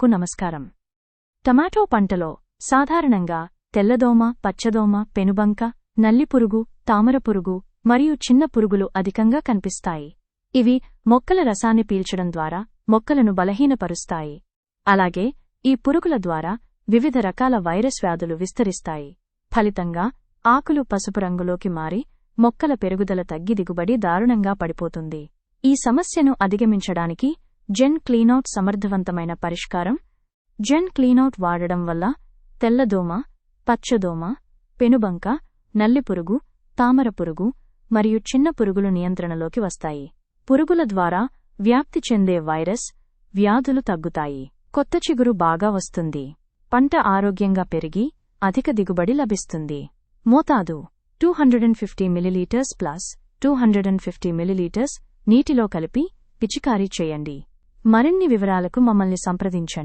కు నమస్కారం. టమాటో పంటలో సాధారణంగా తెల్లదోమ పచ్చదోమ పెనుబంక నల్లిపురుగు తామరపురుగు మరియు చిన్న పురుగులు అధికంగా కనిపిస్తాయి. ఇవి మొక్కల రసాన్ని పీల్చడం ద్వారా మొక్కలను బలహీనపరుస్తాయి. అలాగే ఈ పురుగుల ద్వారా వివిధ రకాల వైరస్ వ్యాధులు విస్తరిస్తాయి. ఫలితంగా ఆకులు పసుపు రంగులోకి మారి మొక్కల పెరుగుదల తగ్గి దిగుబడి దారుణంగా పడిపోతుంది. ఈ సమస్యను అధిగమించడానికి జెన్ క్లీనౌట్ సమర్థవంతమైన పరిష్కారం. జెన్ క్లీనౌట్ వాడడం వల్ల తెల్లదోమ పచ్చదోమ పెనుబంక నల్లిపురుగు తామరపురుగు మరియు చిన్న పురుగులు నియంత్రణలోకి వస్తాయి. పురుగుల ద్వారా వ్యాప్తి చెందే వైరస్ వ్యాధులు తగ్గుతాయి. కొత్త చిగురు బాగా వస్తుంది. పంట ఆరోగ్యంగా పెరిగి అధిక దిగుబడి లభిస్తుంది. మోతాదు two hundred and fifty millilitres plus two hundred and fifty millilitres నీటిలో కలిపి పిచికారీ చేయండి. మరిన్ని వివరాలకు మమ్మల్ని సంప్రదించండి.